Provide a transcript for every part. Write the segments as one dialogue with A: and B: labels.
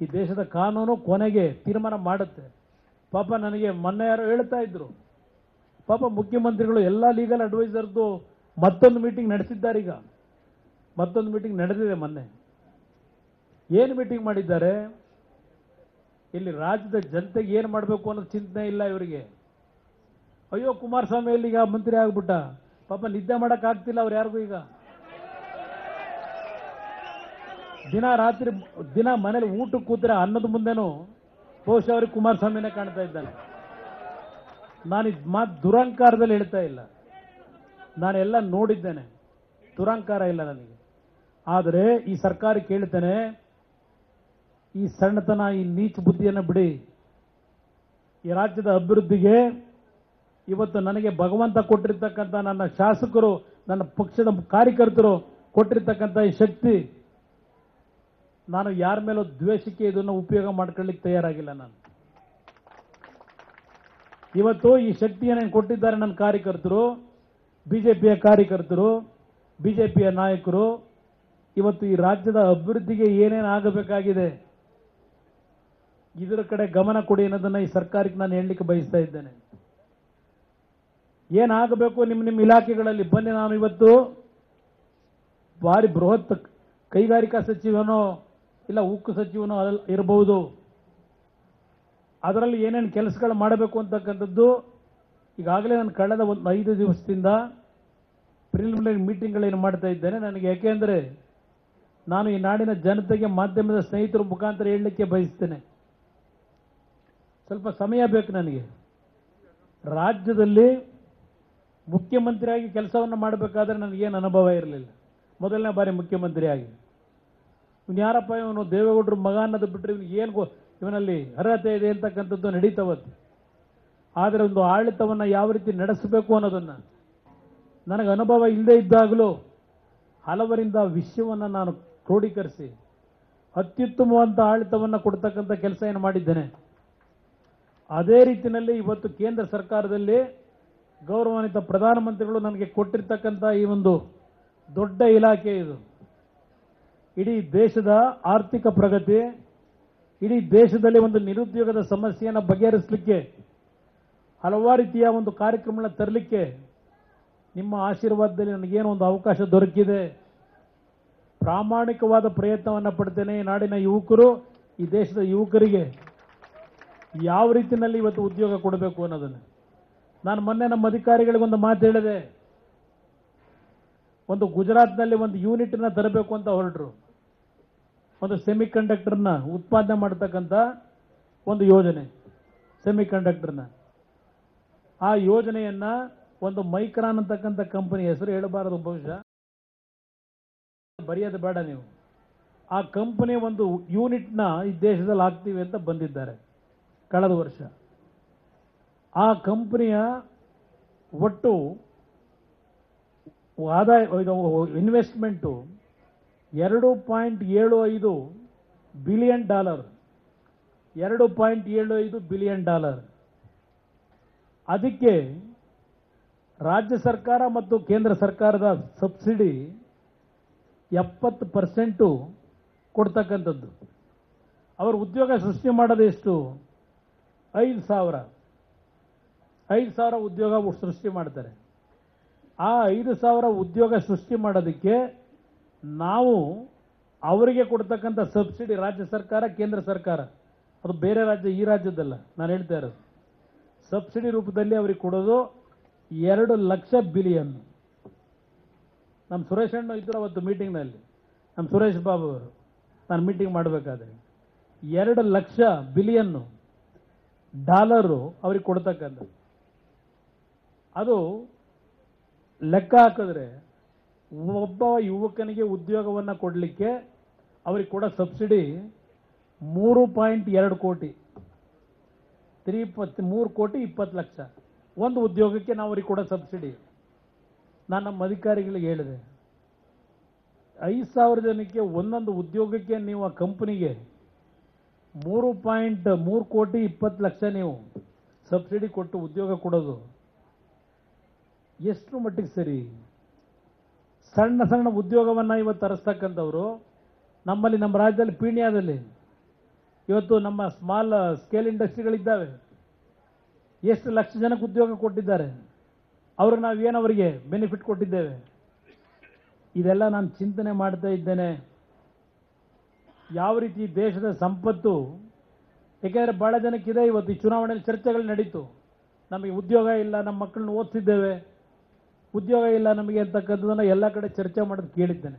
A: ಈ ದೇಶದ ಕಾನೂನು ಕೊನೆಗೆ ತೀರ್ಮಾನ ಮಾಡುತ್ತೆ. ಪಾಪ ನನಗೆ ಮೊನ್ನೆ ಯಾರೋ ಹೇಳ್ತಾ ಇದ್ರು. ಪಾಪ ಮುಖ್ಯಮಂತ್ರಿಗಳು ಎಲ್ಲ ಲೀಗಲ್ ಅಡ್ವೈಸರ್ದು ಮತ್ತೊಂದು ಮೀಟಿಂಗ್ ನಡೆಸಿದ್ದಾರೆ ಈಗ. ಮತ್ತೊಂದು ಮೀಟಿಂಗ್ ನಡೆದಿದೆ ಮೊನ್ನೆ. ಏನು ಮೀಟಿಂಗ್ ಮಾಡಿದ್ದಾರೆ? ಇಲ್ಲಿ ರಾಜ್ಯದ ಜನತೆಗೆ ಏನು ಮಾಡಬೇಕು ಅನ್ನೋ ಚಿಂತನೆ ಇಲ್ಲ ಇವರಿಗೆ. ಅಯ್ಯೋ ಕುಮಾರಸ್ವಾಮಿ ಅಲ್ಲಿ ಈಗ ಮಂತ್ರಿ ಆಗ್ಬಿಟ್ಟ? ಪಾಪ ನಿದ್ದೆ ಮಾಡೋಕ್ಕಾಗ್ತಿಲ್ಲ ಅವ್ರು ಯಾರಿಗೂ ಈಗ. ದಿನ ರಾತ್ರಿ, ದಿನ ಮನೇಲಿ ಊಟಕ್ಕೆ ಕೂತ್ರೆ ಅನ್ನದ ಮುಂದೆನೂ ಬಹುಶಃ ಅವ್ರಿಗೆ ಕುಮಾರಸ್ವಾಮಿನೇ ಕಾಣ್ತಾ ಇದ್ದಾನೆ. ನಾನು ಇದು ಮಾತು ದುರಂಕಾರದಲ್ಲಿ ಹೇಳ್ತಾ ಇಲ್ಲ. ನಾನೆಲ್ಲ ನೋಡಿದ್ದೇನೆ. ದುರಂಕಾರ ಇಲ್ಲ ನನಗೆ. ಆದರೆ ಈ ಸರ್ಕಾರ ಕೇಳ್ತೇನೆ, ಈ ಸಣ್ಣತನ, ಈ ನೀಚ ಬುದ್ಧಿಯನ್ನು ಬಿಡಿ. ಈ ರಾಜ್ಯದ ಅಭಿವೃದ್ಧಿಗೆ ಇವತ್ತು ನನಗೆ ಭಗವಂತ ಕೊಟ್ಟಿರ್ತಕ್ಕಂಥ ನನ್ನ ಶಾಸಕರು, ನನ್ನ ಪಕ್ಷದ ಕಾರ್ಯಕರ್ತರು ಕೊಟ್ಟಿರ್ತಕ್ಕಂಥ ಈ ಶಕ್ತಿ ನಾನು ಯಾರ ಮೇಲೂ ದ್ವೇಷಕ್ಕೆ ಇದನ್ನ ಉಪಯೋಗ ಮಾಡ್ಕೊಳ್ಳಿಕ್ಕೆ ತಯಾರಾಗಿಲ್ಲ ನಾನು. ಇವತ್ತು ಈ ಶಕ್ತಿಯನ್ನು ಕೊಟ್ಟಿದ್ದಾರೆ ನನ್ನ ಕಾರ್ಯಕರ್ತರು, ಬಿಜೆಪಿಯ ಕಾರ್ಯಕರ್ತರು, ಬಿಜೆಪಿಯ ನಾಯಕರು. ಇವತ್ತು ಈ ರಾಜ್ಯದ ಅಭಿವೃದ್ಧಿಗೆ ಏನೇನು ಆಗಬೇಕಾಗಿದೆ? ಇದರ ಕಡೆ ಗಮನ ಕೊಡಿ ಅನ್ನೋದನ್ನ ಈ ಸರ್ಕಾರಕ್ಕೆ ನಾನು ಹೇಳಲಿಕ್ಕೆ ಬಯಸ್ತಾ ಇದ್ದೇನೆ. ಏನಾಗಬೇಕು ನಿಮ್ಮ ನಿಮ್ಮ ಇಲಾಖೆಗಳಲ್ಲಿ? ಬನ್ನಿ ನಾನು ಇವತ್ತು. ಭಾರಿ ಬೃಹತ್ ಕೈಗಾರಿಕಾ ಸಚಿವನೋ ಇಲ್ಲ ಉಕ್ಕು ಸಚಿವನು ಇರಬಹುದು ಅದರಲ್ಲಿ ಏನೇನು ಕೆಲಸಗಳು ಮಾಡಬೇಕು ಅಂತಕ್ಕಂಥದ್ದು ಈಗಾಗಲೇ ನಾನು ಕಳೆದ ಒಂದು ಐದು ದಿವಸದಿಂದ ಪ್ರಿಲಿಮಿನರಿ ಮೀಟಿಂಗ್ಗಳೇನು ಮಾಡ್ತಾ ಇದ್ದೇನೆ. ನನಗೆ ಯಾಕೆಂದರೆ ನಾನು ಈ ನಾಡಿನ ಜನತೆಗೆ ಮಾಧ್ಯಮದ ಸ್ನೇಹಿತರ ಮುಖಾಂತರ ಹೇಳಲಿಕ್ಕೆ ಬಯಸ್ತೇನೆ. ಸ್ವಲ್ಪ ಸಮಯ ಬೇಕು ನನಗೆ. ರಾಜ್ಯದಲ್ಲಿ ಮುಖ್ಯಮಂತ್ರಿಯಾಗಿ ಕೆಲಸವನ್ನು ಮಾಡಬೇಕಾದ್ರೆ ನನಗೇನು ಅನುಭವ ಇರಲಿಲ್ಲ. ಮೊದಲನೇ ಬಾರಿ ಮುಖ್ಯಮಂತ್ರಿಯಾಗಿ. ಇವನು ಯಾರಪ್ಪ ಇವನು ದೇವೇಗೌಡರು ಮಗ ಅನ್ನೋದು ಬಿಟ್ಟರೆ ಇವನಿಗೆ ಏನು ಇವನಲ್ಲಿ ಅರ್ಹತೆ ಇದೆ ಅಂತಕ್ಕಂಥದ್ದು ನಡೀತವತ್ತು. ಆದರೆ ಒಂದು ಆಡಳಿತವನ್ನು ಯಾವ ರೀತಿ ನಡೆಸಬೇಕು ಅನ್ನೋದನ್ನು ನನಗೆ ಅನುಭವ ಇಲ್ಲದೇ ಇದ್ದಾಗಲೂ ಹಲವರಿಂದ ವಿಷಯವನ್ನು ನಾನು ಕ್ರೋಢೀಕರಿಸಿ ಅತ್ಯುತ್ತಮವಂತ ಆಡಳಿತವನ್ನು ಕೊಡ್ತಕ್ಕಂಥ ಕೆಲಸ ಏನು ಮಾಡಿದ್ದೇನೆ. ಅದೇ ರೀತಿಯಲ್ಲಿ ಇವತ್ತು ಕೇಂದ್ರ ಸರ್ಕಾರದಲ್ಲಿ ಗೌರವಾನ್ವಿತ ಪ್ರಧಾನಮಂತ್ರಿಗಳು ನನಗೆ ಕೊಟ್ಟಿರ್ತಕ್ಕಂಥ ಈ ಒಂದು ದೊಡ್ಡ ಇಲಾಖೆ ಇದು. ಇಡೀ ದೇಶದ ಆರ್ಥಿಕ ಪ್ರಗತಿ, ಇಡೀ ದೇಶದಲ್ಲಿ ಒಂದು ನಿರುದ್ಯೋಗದ ಸಮಸ್ಯೆಯನ್ನು ಬಗೆಹರಿಸಲಿಕ್ಕೆ, ಹಲವಾರು ರೀತಿಯ ಒಂದು ಕಾರ್ಯಕ್ರಮಗಳನ್ನ ತರಲಿಕ್ಕೆ ನಿಮ್ಮ ಆಶೀರ್ವಾದದಲ್ಲಿ ನನಗೇನು ಒಂದು ಅವಕಾಶ ದೊರಕಿದೆ. ಪ್ರಾಮಾಣಿಕವಾದ ಪ್ರಯತ್ನವನ್ನು ಪಡ್ತೇನೆ ಈ ನಾಡಿನ ಯುವಕರು, ಈ ದೇಶದ ಯುವಕರಿಗೆ. ಯಾವ ರೀತಿಯಲ್ಲಿ ಇವತ್ತು ಉದ್ಯೋಗ ಕೊಡಬೇಕು ಅನ್ನೋದನ್ನು. ನಾನು ಮೊನ್ನೆ ನಮ್ಮ ಅಧಿಕಾರಿಗಳಿಗೆ ಒಂದು ಮಾತು ಹೇಳಿದೆ. ಒಂದು ಗುಜರಾತ್ನಲ್ಲಿ ಒಂದು ಯೂನಿಟ್ನ ತರಬೇಕು ಅಂತ ಹೊರಟರು. ಒಂದು ಸೆಮಿ ಕಂಡಕ್ಟರ್ನ ಉತ್ಪಾದನೆ ಮಾಡತಕ್ಕಂಥ ಒಂದು ಯೋಜನೆ ಸೆಮಿ ಕಂಡಕ್ಟರ್ನ ಆ ಯೋಜನೆಯನ್ನ ಒಂದು ಮೈಕ್ರಾನ್ ಅಂತಕ್ಕಂಥ ಕಂಪನಿ ಹೆಸರು ಹೇಳಬಾರದು ಬಹುಶಃ. ಬರೆಯೋದು ಬೇಡ ನೀವು. ಆ ಕಂಪನಿ ಒಂದು ಯೂನಿಟ್ನ ಈ ದೇಶದಲ್ಲಿ ಹಾಕ್ತೀವಿ ಅಂತ ಬಂದಿದ್ದಾರೆ ಕಳೆದ ವರ್ಷ. ಆ ಕಂಪನಿಯ ಒಟ್ಟು ಆದಾಯ ಇನ್ವೆಸ್ಟ್ಮೆಂಟು ಎರಡು ಪಾಯಿಂಟ್ ಏಳು ಐದು ಬಿಲಿಯನ್ ಡಾಲರ್. ಎರಡು ಪಾಯಿಂಟ್ ಏಳು ಐದು ಬಿಲಿಯನ್ ಡಾಲರ್. ಅದಕ್ಕೆ ರಾಜ್ಯ ಸರ್ಕಾರ ಮತ್ತು ಕೇಂದ್ರ ಸರ್ಕಾರದ ಸಬ್ಸಿಡಿ ಎಪ್ಪತ್ತು ಪರ್ಸೆಂಟು ಕೊಡ್ತಕ್ಕಂಥದ್ದು. ಅವರು ಉದ್ಯೋಗ ಸೃಷ್ಟಿ ಮಾಡೋದು ಎಷ್ಟು? ಐದು ಸಾವಿರ. ಐದು ಸಾವಿರ ಉದ್ಯೋಗ ಸೃಷ್ಟಿ ಮಾಡ್ತಾರೆ. ಆ ಐದು ಸಾವಿರ ಉದ್ಯೋಗ ಸೃಷ್ಟಿ ಮಾಡೋದಕ್ಕೆ ನಾವು ಅವರಿಗೆ ಕೊಡ್ತಕ್ಕಂಥ ಸಬ್ಸಿಡಿ ರಾಜ್ಯ ಸರ್ಕಾರ, ಕೇಂದ್ರ ಸರ್ಕಾರ. ಅದು ಬೇರೆ ರಾಜ್ಯ, ಈ ರಾಜ್ಯದಲ್ಲ. ನಾನು ಹೇಳ್ತಾ ಇರೋದು. ಸಬ್ಸಿಡಿ ರೂಪದಲ್ಲಿ ಅವರಿಗೆ ಕೊಡೋದು ಎರಡು ಲಕ್ಷ ಬಿಲಿಯನ್. ನಮ್ಮ ಸುರೇಶ್ ಅಣ್ಣ ಇದ್ರು ಅವತ್ತು ಮೀಟಿಂಗ್ನಲ್ಲಿ. ನಮ್ಮ ಸುರೇಶ್ ಬಾಬು ಅವರು. ನಾನು ಮೀಟಿಂಗ್ ಮಾಡಬೇಕಾದ್ರೆ. ಎರಡು ಲಕ್ಷ ಬಿಲಿಯನ್ನು ಡಾಲರು ಅವ್ರಿಗೆ ಕೊಡ್ತಕ್ಕಂಥ ಅದು ಲೆಕ್ಕ ಹಾಕಿದ್ರೆ ಒಬ್ಬ ಯುವಕನಿಗೆ ಉದ್ಯೋಗವನ್ನು ಕೊಡಲಿಕ್ಕೆ ಅವ್ರಿಗೆ ಕೊಡೋ ಸಬ್ಸಿಡಿ ಮೂರು ಪಾಯಿಂಟ್ ಎರಡು ಕೋಟಿ. ತ್ರೀ ಇಪ್ಪತ್ತು, ಮೂರು ಕೋಟಿ ಇಪ್ಪತ್ತು ಲಕ್ಷ. ಒಂದು ಉದ್ಯೋಗಕ್ಕೆ ನಾವು ಅವ್ರಿಗೆ ಕೊಡೋ ಸಬ್ಸಿಡಿ. ನಾನು ನಮ್ಮ ಅಧಿಕಾರಿಗಳಿಗೆ ಹೇಳಿದೆ. ಐದು ಸಾವಿರ ಜನಕ್ಕೆ ಒಂದೊಂದು ಉದ್ಯೋಗಕ್ಕೆ ನೀವು ಆ ಕಂಪನಿಗೆ ಮೂರು ಪಾಯಿಂಟ್ ಮೂರು ಕೋಟಿ ಇಪ್ಪತ್ತು ಲಕ್ಷ ನೀವು ಸಬ್ಸಿಡಿ ಕೊಟ್ಟು ಉದ್ಯೋಗ ಕೊಡೋದು. ಎಷ್ಟು ಮಟ್ಟಿಗೆ ಸರಿ? ಸಣ್ಣ ಸಣ್ಣ ಉದ್ಯೋಗವನ್ನು ಇವತ್ತು ತರಿಸ್ತಕ್ಕಂಥವ್ರು, ನಮ್ಮಲ್ಲಿ ನಮ್ಮ ರಾಜ್ಯದಲ್ಲಿ ಪೀಣ್ಯದಲ್ಲಿ. ಇವತ್ತು ನಮ್ಮ ಸ್ಮಾಲ್ ಸ್ಕೇಲ್ ಇಂಡಸ್ಟ್ರಿಗಳಿದ್ದಾವೆ. ಎಷ್ಟು ಲಕ್ಷ ಜನಕ್ಕೆ ಉದ್ಯೋಗ ಕೊಟ್ಟಿದ್ದಾರೆ. ಅವ್ರಿಗೆ ನಾವು ಏನು ಅವರಿಗೆ ಬೆನಿಫಿಟ್ ಕೊಟ್ಟಿದ್ದೇವೆ. ಇದೆಲ್ಲ ನಾನು ಚಿಂತನೆ ಮಾಡ್ತಾ ಇದ್ದೇನೆ. ಯಾವ ರೀತಿ ದೇಶದ ಸಂಪತ್ತು, ಏಕೆಂದರೆ ಬಹಳ ಜನಕ್ಕಿದೆ ಇವತ್ತು ಈ ಚುನಾವಣೆಯಲ್ಲಿ ಚರ್ಚೆಗಳು ನಡೀತು. ನಮಗೆ ಉದ್ಯೋಗ ಇಲ್ಲ, ನಮ್ಮ ಮಕ್ಕಳನ್ನ ಓದಿಸಿದ್ದೇವೆ ಉದ್ಯೋಗ ಇಲ್ಲ ನಮಗೆ ಅಂತಕ್ಕಂಥದ್ದನ್ನು ಎಲ್ಲ ಕಡೆ ಚರ್ಚೆ ಮಾಡೋದು ಕೇಳಿದ್ದೇನೆ.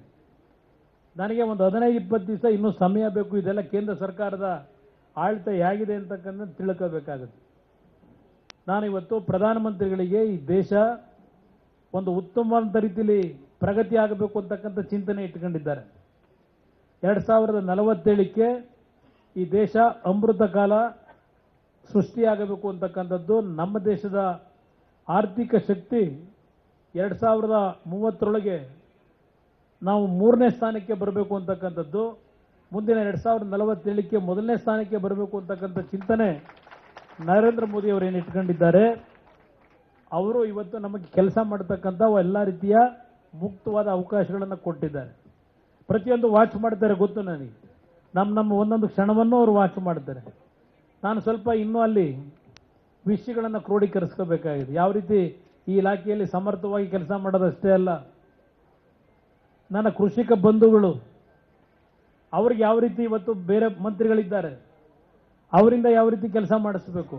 A: ನನಗೆ ಒಂದು ಹದಿನೈದು ಇಪ್ಪತ್ತು ದಿವಸ ಇನ್ನೂ ಸಮಯ ಬೇಕು, ಇದೆಲ್ಲ ಕೇಂದ್ರ ಸರ್ಕಾರದ ಆಡಳಿತ ಹೇಗಿದೆ ಅಂತಕ್ಕಂಥದ್ದು ತಿಳ್ಕೋಬೇಕಾಗುತ್ತೆ. ನಾನು ಇವತ್ತು ಪ್ರಧಾನಮಂತ್ರಿಗಳಿಗೆ ಈ ದೇಶ ಒಂದು ಉತ್ತಮವಾದ ರೀತಿಯಲ್ಲಿ ಪ್ರಗತಿ ಆಗಬೇಕು ಅಂತಕ್ಕಂಥ ಚಿಂತನೆ ಇಟ್ಕೊಂಡಿದ್ದಾರೆ ಎರಡು ಸಾವಿರದ ನಲವತ್ತೇಳಕ್ಕೆ ಈ ದೇಶ ಅಮೃತ ಕಾಲ ಸೃಷ್ಟಿಯಾಗಬೇಕು ಅಂತಕ್ಕಂಥದ್ದು ನಮ್ಮ ದೇಶದ ಆರ್ಥಿಕ ಶಕ್ತಿ ಎರಡು ಸಾವಿರದ ಮೂವತ್ತರೊಳಗೆ ನಾವು ಮೂರನೇ ಸ್ಥಾನಕ್ಕೆ ಬರಬೇಕು ಅಂತಕ್ಕಂಥದ್ದು. ಮುಂದಿನ ಎರಡು ಸಾವಿರದ ನಲವತ್ತೇಳಕ್ಕೆ ಮೊದಲನೇ ಸ್ಥಾನಕ್ಕೆ ಬರಬೇಕು ಅಂತಕ್ಕಂಥ ಚಿಂತನೆ ನರೇಂದ್ರ ಮೋದಿ ಅವರು ಏನು ಇಟ್ಕೊಂಡಿದ್ದಾರೆ. ಅವರು ಇವತ್ತು ನಮಗೆ ಕೆಲಸ ಮಾಡತಕ್ಕಂಥ ಎಲ್ಲ ರೀತಿಯ ಮುಕ್ತವಾದ ಅವಕಾಶಗಳನ್ನು ಕೊಟ್ಟಿದ್ದಾರೆ. ಪ್ರತಿಯೊಂದು ವಾಚ್ ಮಾಡ್ತಾರೆ ಗೊತ್ತು ನನಗೆ. ನಮ್ಮ ನಮ್ಮ ಒಂದೊಂದು ಕ್ಷಣವನ್ನು ಅವರು ವಾಚ್ ಮಾಡ್ತಾರೆ. ನಾನು ಸ್ವಲ್ಪ ಇನ್ನೂ ಅಲ್ಲಿ ವಿಷಯಗಳನ್ನು ಕ್ರೋಢೀಕರಿಸ್ಕೋಬೇಕಾಗಿದೆ ಯಾವ ರೀತಿ ಈ ಇಲಾಖೆಯಲ್ಲಿ ಸಮರ್ಥವಾಗಿ ಕೆಲಸ ಮಾಡೋದಷ್ಟೇ ಅಲ್ಲ. ನನ್ನ ಕೃಷಿಕ ಬಂಧುಗಳು, ಅವ್ರಿಗೆ ಯಾವ ರೀತಿ ಇವತ್ತು ಬೇರೆ ಮಂತ್ರಿಗಳಿದ್ದಾರೆ, ಅವರಿಂದ ಯಾವ ರೀತಿ ಕೆಲಸ ಮಾಡಿಸ್ಬೇಕು?